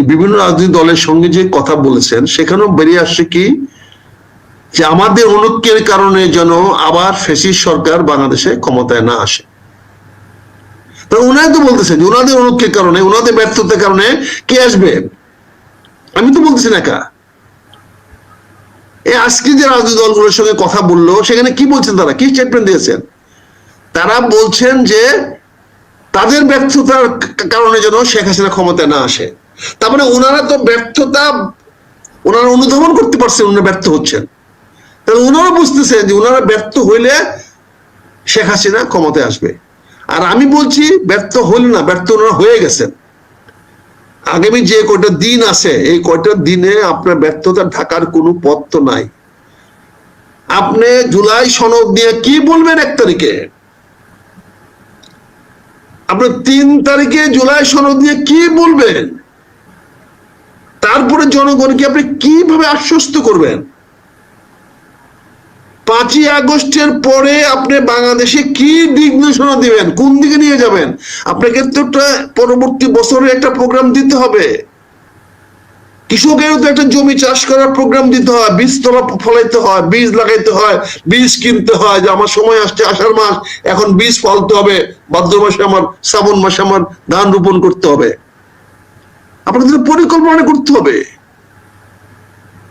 বিভিন্ন রাজনৈতিক দলের সঙ্গে যে কথা বলেছেন, সেখানেও বেরিয়ে আসছে কি? যে আমাদের অনুক্যের কারণে যেন আবার ফেসিস সরকার বাংলাদেশে ক্ষমতায় না আসে। তো তো বলতেছেন যে ওনাদের অনুক্যের কারণে ওনাদের ব্যর্থতার কারণে কে আসবে? আমি তো বলতেছি না একা। এই আজকে যে রাজনৈতিক দলগুলোর সঙ্গে কথা বলল, সেখানে কি বলছেন তারা? কি স্টেটমেন্ট দিয়েছেন? তারা বলছেন যে তাদের ব্যর্থতার কারণে যেন শেখ হাসিনা ক্ষমতায় না আসে। তার মানে ওনারা তো ব্যর্থতা ওনারা অনুধাবন করতে পারছেন ওনারা ব্যর্থ হচ্ছেন। তাহলে ওনারা বুঝতেছেন যে ওনারা ব্যর্থ হইলে শেখ হাসিনা ক্ষমতায় আসবে। আর আমি বলছি, ব্যর্থ হইল না, ব্যর্থ ওনারা হয়ে গেছেন। আগামী যে কয়টা দিন আছে, এই কয়টা দিনে আপনার ব্যর্থতা ঢাকার কোনো পথ তো নাই। আপনি জুলাই সনদ নিয়ে কি বলবেন এক তারিখে? আপনি তিন তারিখে জুলাই সনদ দিয়ে কি বলবেন? তারপরে জনগণকে আপনি কীভাবে আশ্বস্ত করবেন? পাঁচই আগস্টের পরে আপনি বাংলাদেশে কি দিক নির্দেশনা দিবেন? কোন দিকে নিয়ে যাবেন? আপনাকে তো একটা পরবর্তী বছরে একটা প্রোগ্রাম দিতে হবে। কৃষকেরও তো একটা জমি চাষ করার প্রোগ্রাম দিতে হয়। বীজ তোলা ফলাইতে হয়, বীজ লাগাইতে হয়, বীজ কিনতে হয়। যে আমার সময় আসছে, আষাঢ় মাস, এখন বীজ ফলতে হবে। ভাদ্র মাসে আমার, শ্রাবণ মাসে আমার ধান রোপণ করতে হবে। আপনাকে তো পরিকল্পনা করতে হবে।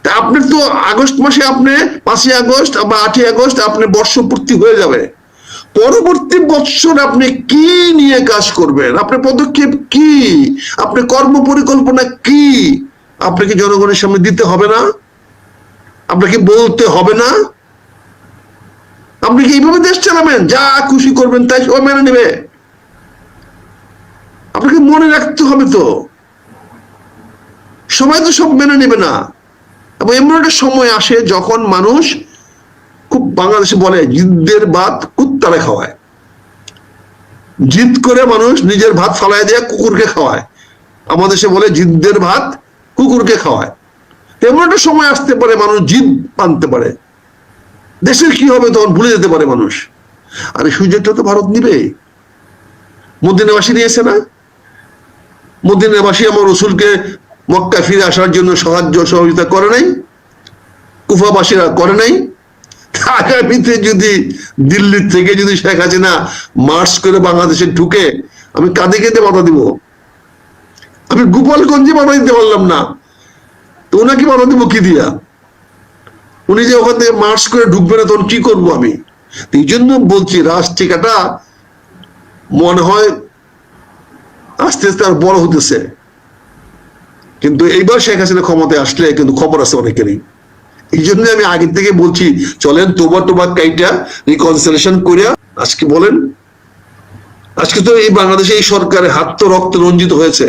তা আপনার তো আগস্ট মাসে আপনি পাঁচই আগস্ট বা আটই আগস্ট আপনি বর্ষপূর্তি হয়ে যাবে। পরবর্তী বৎসর আপনি কি নিয়ে কাজ করবেন? আপনার পদক্ষেপ কি? আপনার কর্ম পরিকল্পনা কি? আপনাকে জনগণের সামনে দিতে হবে না? আপনাকে বলতে হবে না? আপনি কি এইভাবে দেশ চালাবেন? যা খুশি করবেন তাই সবাই মেনে নেবে। আপনাকে মনে রাখতে হবে তো। সবাই তো সব মেনে নেবে না। এবং এমন একটা সময় আসে যখন মানুষ খুব বাংলাদেশে বলে জিদ্দের ভাত কুত্তারে খাওয়ায়। জিদ করে মানুষ নিজের ভাত ফালাই দিয়ে কুকুরকে খাওয়ায়। আমাদের সে বলে জিদ্দের ভাত কুকুরকে খাওয়ায়। এমন একটা সময় আসতে পারে, মানুষ জিদ পানতে পারে। দেশের কি হবে তখন ভুলে যেতে পারে মানুষ। আর এই সুযোগটা তো ভারত নিবে। মদিনাবাসী নিয়েছে না? মদিনাবাসী আমার রসুলকে মক্কা ফিরে আসার জন্য সাহায্য সহযোগিতা করে নাই, কুফাবাসীরা করে নাই। আগামীতে যদি দিল্লির থেকে যদি শেখ হাসিনা মার্চ করে বাংলাদেশে ঢুকে, আমি কাঁদে কেঁদে বাধা দিব। আমি গোপালগঞ্জে বাধা দিতে পারলাম না। তো ওনাকে বাধা দিব কি দিয়া? উনি যে ওখান থেকে মার্চ করে ঢুকবে না, তখন কি করব আমি? এই জন্য বলছি, রাজ টিকাটা মনে হয় আস্তে আস্তে আর বড় হতেছে। কিন্তু এইবার শেখ হাসিনা ক্ষমতায় আসলে কিন্তু খবর আছে অনেকেরই। এই জন্য আমি আগে থেকে বলছি, চলেন তোবা টোবা কাইটা রিকনসিলেশন করিয়া আজকে বলেন, আজকে তো এই বাংলাদেশে এই সরকারের হাত তো রক্ত রঞ্জিত হয়েছে।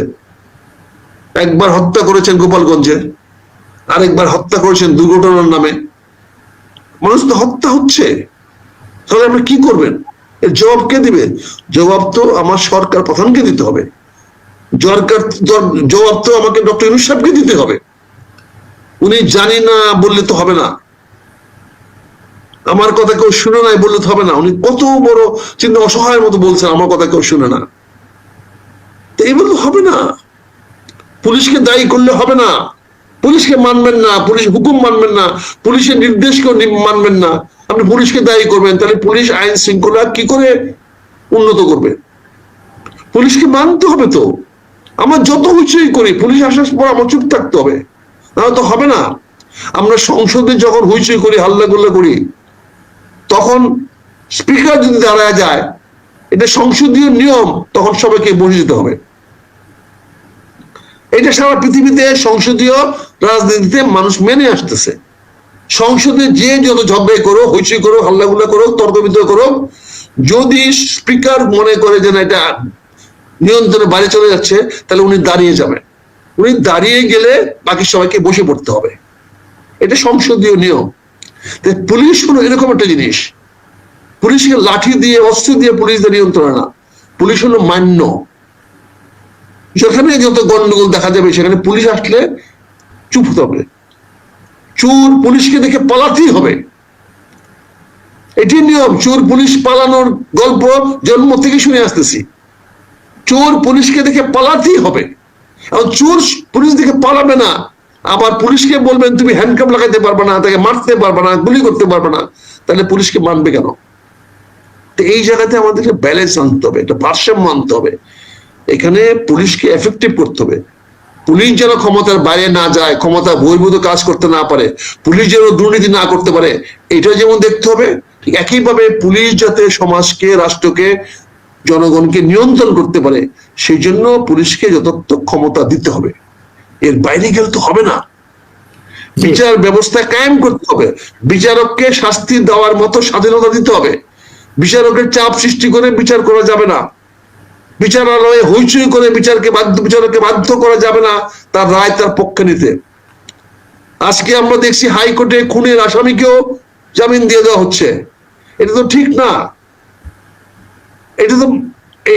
একবার হত্যা করেছেন গোপালগঞ্জে, আরেকবার হত্যা করেছেন দুর্ঘটনার নামে। মানুষ তো হত্যা হচ্ছে, তাহলে আপনি কি করবেন? এর জবাব কে দিবে? জবাব তো আমার সরকার প্রধানকে দিতে হবে। জবাব তো আমাকে ডক্টর ইউনুস সাহেবকে দিতে হবে। উনি জানি না বললে তো হবে না। আমার কথা কেউ শুনে নাই বললে তো হবে না। উনি কত বড় চিন্তা, অসহায়ের মতো বলছেন, আমার কথা কেউ শুনে না। তো এইভাবে তো হবে না। পুলিশকে দায়ী করলে হবে না। পুলিশকে মানবেন না, পুলিশ হুকুম মানবেন না, পুলিশের নির্দেশকেও মানবেন না। আপনি পুলিশকে দায়ী করবেন, তাহলে পুলিশ আইন শৃঙ্খলা কি করে উন্নত করবে? পুলিশকে মানতে হবে তো। আমরা যত হইচই করি, পুলিশ আসার পর আমার চুপ থাকতে হবে। নাহলে তো হবে না। আমরা সংসদে যখন হইচই করি হাল্লা গুল্লা করি, তখন স্পিকার যদি দাঁড়ায় যায়, এটা সংসদীয় নিয়ম, তখন সবাইকে বসে যেতে হবে। এটা সারা পৃথিবীতে সংসদীয় রাজনীতিতে মানুষ মেনে আসতেছে। সংসদে যে যত ঝগড়াই করো হইচই করো হাল্লাগুল্লা করো তর্ক বিতর্ক করো যদি স্পিকার মনে করে যে না, এটা নিয়ন্ত্রণে বাইরে চলে যাচ্ছে, তাহলে উনি দাঁড়িয়ে যাবেন উনি দাঁড়িয়ে গেলে বাকি সবাইকে বসে পড়তে হবে। এটা সংসদীয় নিয়ম। পুলিশ হলো এরকম একটা জিনিস। পুলিশকে লাঠি দিয়ে, অস্ত্র দিয়ে পুলিশদের নিয়ন্ত্রণ না পুলিশ হলো মান্য। যেখানে যত গন্ডগোল দেখা যাবে, সেখানে পুলিশ আসলে চুপ হতে হবে। চোর পুলিশকে দেখে পালাতেই হবে। এটি নিয়ম। চোর পুলিশ পালানোর গল্প জন্ম থেকে শুনে আসতেছি। চোর পুলিশকে দেখে পালাতেই হবে। এখন চোর পুলিশ দিকে পালাবে না, আবার পুলিশকে বলবেন, তুমি হ্যান্ডকাপ লাগাইতে পারবে না, তাকে মারতে পারবে না, গুলি করতে পারবে না। তাহলে পুলিশকে মানবে কেন? তো এই জায়গাতে আমাদেরকে ব্যালেন্স আনতে হবে, একটা ভারসাম্য আনতে হবে। এখানে পুলিশকে এফেক্টিভ করতে হবে। পুলিশ যেন ক্ষমতার বাইরে না যায়, ক্ষমতা বহির্ভূত কাজ করতে না পারে, পুলিশ যেন দুর্নীতি না করতে পারে, এটা যেমন দেখতে হবে একইভাবে পুলিশ যাতে সমাজকে, রাষ্ট্রকে জনগণকে নিয়ন্ত্রণ করতে পারে সেই জন্য পুলিশকে যথার্থ ক্ষমতা দিতে হবে। এর বাইরে গেলে তো হবে না। বিচার ব্যবস্থা কায়েম করতে হবে। বিচারককে শাস্তি দেওয়ার মতো স্বাধীনতা দিতে হবে। বিচারকের চাপ সৃষ্টি করে বিচার করা যাবে না। বিচারালয়ে হইচই করে বিচারকে বাধ্য বিচারককে বাধ্য করা যাবে না তার রায় তার পক্ষে নিতে। আজকে আমরা দেখছি হাইকোর্টে খুনের আসামিকেও জামিন দিয়ে দেওয়া হচ্ছে। এটা তো ঠিক না। এটা তো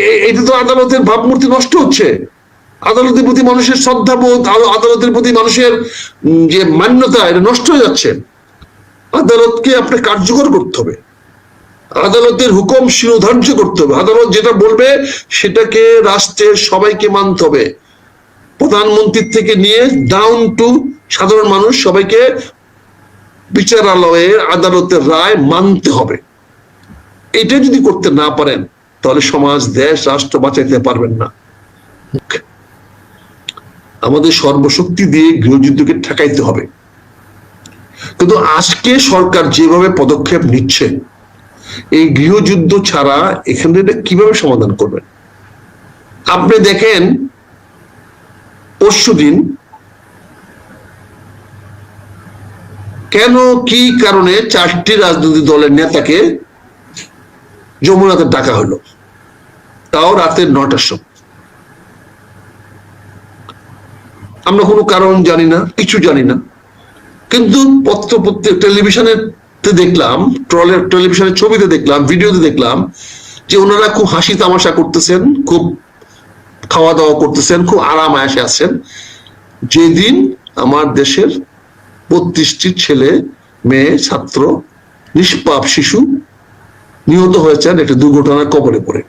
এটা তো আদালতের ভাবমূর্তি নষ্ট হচ্ছে। আদালতের প্রতি মানুষের শ্রদ্ধাবোধ আদাল- আদালতের প্রতি মানুষের যে মান্যতা, এটা নষ্ট হয়ে যাচ্ছে। আদালতকে আপনি কার্যকর করতে হবে। আদালতের হুকুম শিরোধার্য করতে হবে। আদালত যেটা বলবে, সেটাকে রাষ্ট্রের সবাইকে মানতে হবে। প্রধানমন্ত্রীর থেকে নিয়ে ডাউন টু সাধারণ মানুষ সবাইকে বিচারালয়ে আদালতের রায় মানতে হবে। এটা যদি করতে না পারেন তাহলে সমাজ, দেশ, রাষ্ট্র বাঁচাইতে পারবেন না। আমাদের সর্বশক্তি দিয়ে গৃহযুদ্ধকে ঠেকাইতে হবে। কিন্তু আজকে সরকার যেভাবে পদক্ষেপ নিচ্ছে, এই গৃহযুদ্ধ ছাড়া এখানে কীভাবে সমাধান করবেন আপনি দেখেন পরশুদিন কেন, কি কারণে চারটি রাজনৈতিক দলের নেতাকে যমুনাতে ডাকা হলো? তাও রাতের নটার সময়। আমরা কোনো কারণ জানি না, কিছু জানি না। কিন্তু পত্র টেলিভিশনে দেখলাম ট্রলের টেলিভিশনের ছবিতে দেখলাম, ভিডিওতে দেখলাম যে ওনারা খুব হাসি তামাশা করতেছেন, খুব খাওয়া দাওয়া করতেছেন, খুব আরাম আয়াসে আছেন। যেদিন আমার দেশের বত্রিশটি ছেলে, মেয়ে, ছাত্র, নিষ্পাপ শিশু নিহত হয়েছেন, একটা দুর্ঘটনার কবলে পড়ে।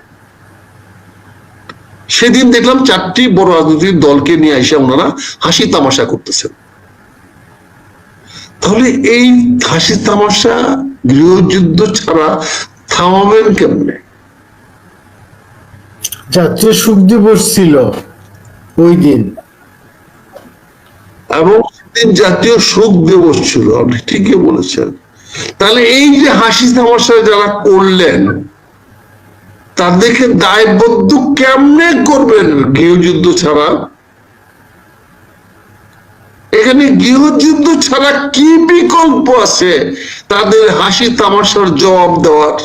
সেদিন দেখলাম চারটি বড় রাজনৈতিক দলকে নিয়ে এসে ওনারা হাসি তামাশা করতেছেন। তাহলে এই হাসি তামাশা গৃহযুদ্ধ ছাড়া থামাবেন কেমনে? জাতীয় সুখ দিবস ছিল ওই দিন। এবং সেদিন জাতীয় শোক দিবস ছিল আপনি ঠিকই বলেছেন। তাহলে এই যে হাসি তামাশা যারা করলেন তাদেরকে দায়বদ্ধ কেমনে করবেন গৃহযুদ্ধ ছাড়া? এখানে গৃহযুদ্ধ ছাড়া কি বিকল্প আছে? তাদের হাসি তামাশার জবাব দেওয়ার।